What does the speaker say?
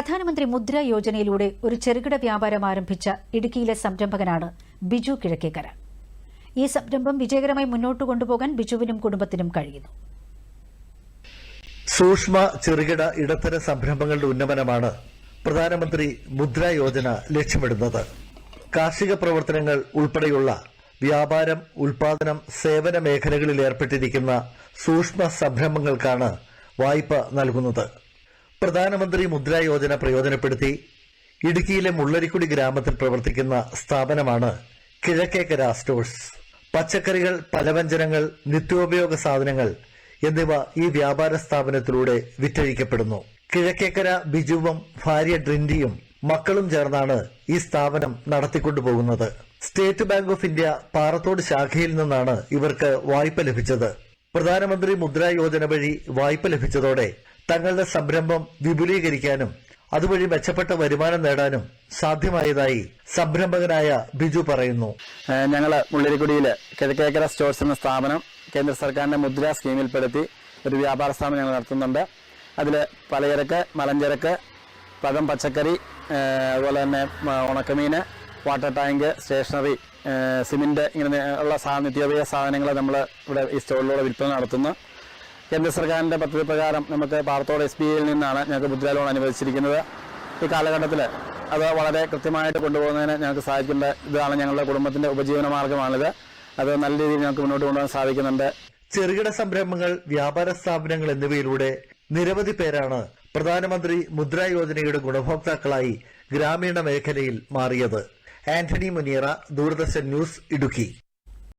പ്രധാനമന്ത്രി മുദ്ര യോജനയിലൂടെ ഒരു ചെറുകിട വ്യാപാരം ആരംഭിച്ച ഇടുക്കിയിലെ സംരംഭകനാണ് ബിജു കിഴക്കേക്കര. ഈ സംരംഭം വിജയകരമായി മുന്നോട്ട് കൊണ്ടുപോകാൻ ബിജുവിനും കുടുംബത്തിനും കഴിയുന്നു. സൂക്ഷ്മ ചെറുകിട ഇടത്തര സംരംഭങ്ങളുടെ ഉന്നമനമാണ് പ്രധാനമന്ത്രി മുദ്ര യോജന ലക്ഷ്യമിടുന്നത്. കാർഷിക പ്രവർത്തനങ്ങൾ ഉൾപ്പെടെയുള്ള വ്യാപാരം ഉൽപാദനം സേവന മേഖലകളിൽ ഏർപ്പെട്ടിരിക്കുന്ന സൂക്ഷ്മ സംരംഭങ്ങൾക്കാണ് വായ്പ നൽകുന്നത്. പ്രധാനമന്ത്രി മുദ്ര യോജന പ്രയോജനപ്പെടുത്തി ഇടുക്കിയിലെ മുള്ളരിക്കുടി ഗ്രാമത്തിൽ പ്രവർത്തിക്കുന്ന സ്ഥാപനമാണ് കിഴക്കേക്കര സ്റ്റോഴ്സ്. പച്ചക്കറികൾ പലവ്യഞ്ജനങ്ങൾ നിത്യോപയോഗ സാധനങ്ങൾ എന്നിവ ഈ വ്യാപാര സ്ഥാപനത്തിലൂടെ വിറ്റഴിക്കപ്പെടുന്നു. കിഴക്കേക്കര ബിജുവും ഭാര്യ ഡ്രിൻഡിയും മക്കളും ചേർന്നാണ് ഈ സ്ഥാപനം നടത്തിക്കൊണ്ടുപോകുന്നത്. State Bank of India Parathodu ശാഖയിൽ നിന്നാണ് ഇവർക്ക് വായ്പ ലഭിച്ചത്. പ്രധാനമന്ത്രി മുദ്ര യോജന വഴി വായ്പ ലഭിച്ചതോടെ തങ്ങളുടെ സംരംഭം വിപുലീകരിക്കാനും അതുവഴി മെച്ചപ്പെട്ട വരുമാനം നേടാനും സാധ്യമായതായി സംരംഭകനായ ബിജു പറയുന്നു. ഞങ്ങൾ മുള്ളിരിക്കുടിയിൽ കിഴക്കേക്കര സ്റ്റോഴ്സ് എന്ന സ്ഥാപനം കേന്ദ്ര സർക്കാരിന്റെ മുദ്ര സ്കീമിൽപ്പെടുത്തി ഒരു വ്യാപാര സ്ഥാപനം ഞങ്ങൾ നടത്തുന്നുണ്ട്. അതിൽ പലചരക്ക് മലഞ്ചരക്ക് പഴം പച്ചക്കറി അതുപോലെ തന്നെ ഉണക്കമീൻ water tank stationery cement cement ഇങ്ങനെ ഉള്ള സാ നിത്യോപയോഗ സാധനങ്ങൾ നമ്മൾ ഇവിടെ ഈ സ്റ്റോറിലൂടെ വിൽപ്പന നടത്തുന്നു. കേന്ദ്ര സർക്കാരിന്റെ പദ്ധതി പ്രകാരം നമുക്ക് പാറത്തോട് എസ് ബി ഐയിൽ നിന്നാണ് ഞങ്ങൾക്ക് മുദ്രാ ലോൺ അനുവദിച്ചിരിക്കുന്നത്. ഈ കാലഘട്ടത്തിൽ അത് വളരെ കൃത്യമായിട്ട് കൊണ്ടുപോകുന്നതിന് ഞങ്ങൾക്ക് സാധിക്കേണ്ട ഇതാണ് ഞങ്ങളുടെ കുടുംബത്തിന്റെ ഉപജീവന മാർഗമാണിത് അത് നല്ല രീതിയിൽ ഞങ്ങൾക്ക് മുന്നോട്ട് കൊണ്ടുപോകാൻ സാധിക്കുന്നുണ്ട്. ചെറുകിട സംരംഭങ്ങൾ വ്യാപാര സ്ഥാപനങ്ങൾ എന്നിവയിലൂടെ നിരവധി പേരാണ് പ്രധാനമന്ത്രി മുദ്രാ യോജനയുടെ ഗുണഭോക്താക്കളായി ഗ്രാമീണ മേഖലയിൽ മാറിയത്. ആന്റണി മുനിയറ ദൂരദർശൻ ന്യൂസ് ഇടുക്കി.